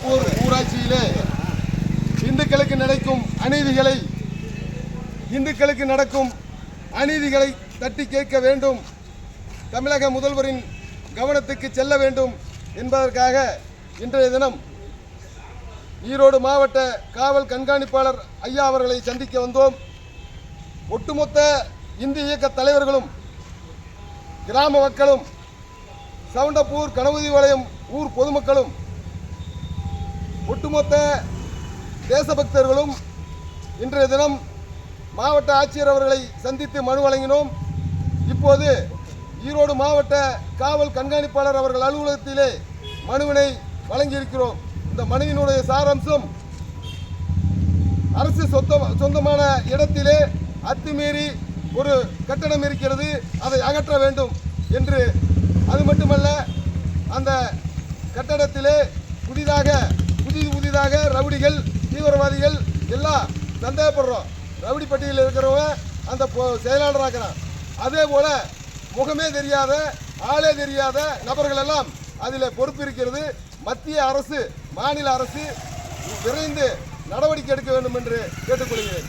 சவுண்டப்பூர் ஊராட்சியிலே இந்துக்களுக்கு நடக்கும் அநீதிகளை இந்துக்களுக்கு நடக்கும் அநீதிகளை தட்டி கேட்க வேண்டும். தமிழக முதல்வரின் கவனத்துக்கு செல்ல வேண்டும் என்பதற்காக இன்றைய தினம் ஈரோடு மாவட்ட காவல் கண்காணிப்பாளர் ஐயா அவர்களை சந்திக்க வந்தோம். ஒட்டுமொத்த இந்து இயக்க தலைவர்களும் கிராம மக்களும் சவுண்டப்பூர் கணபதி வளையம் ஊர் பொதுமக்களும் ஒட்டுமொத்த தேசபக்தர்களும் இன்றைய தினம் மாவட்ட ஆட்சியர் அவர்களை சந்தித்து மனு வழங்கினோம். இப்போது ஈரோடு மாவட்ட காவல் கண்காணிப்பாளர் அவர்கள் அலுவலகத்திலே மனுவினை வழங்கியிருக்கிறோம். இந்த மனுவினுடைய சாராம்சம் அரசு சொந்த சொந்தமான இடத்திலே அத்துமீறி ஒரு கட்டடம் இருக்கிறது. அதை அகற்ற வேண்டும் என்று. அது மட்டுமல்ல அந்த கட்டடத்திலே புதிதாக எல்லாம் சந்தேகப்படுறோம். ரவுடி பட்டியலில் இருக்கிறவன் அந்த பொ- செயலாளராகிறான் அதே போல் முகமே தெரியாத ஆளே தெரியாத நபர்கள் எல்லாம் அதில் பொறுப்பு இருக்கிறது மத்திய அரசு மாநில அரசு விரைந்து நடவடிக்கை எடுக்க வேண்டும் என்று கேட்டுக்கொள்கிறேன்.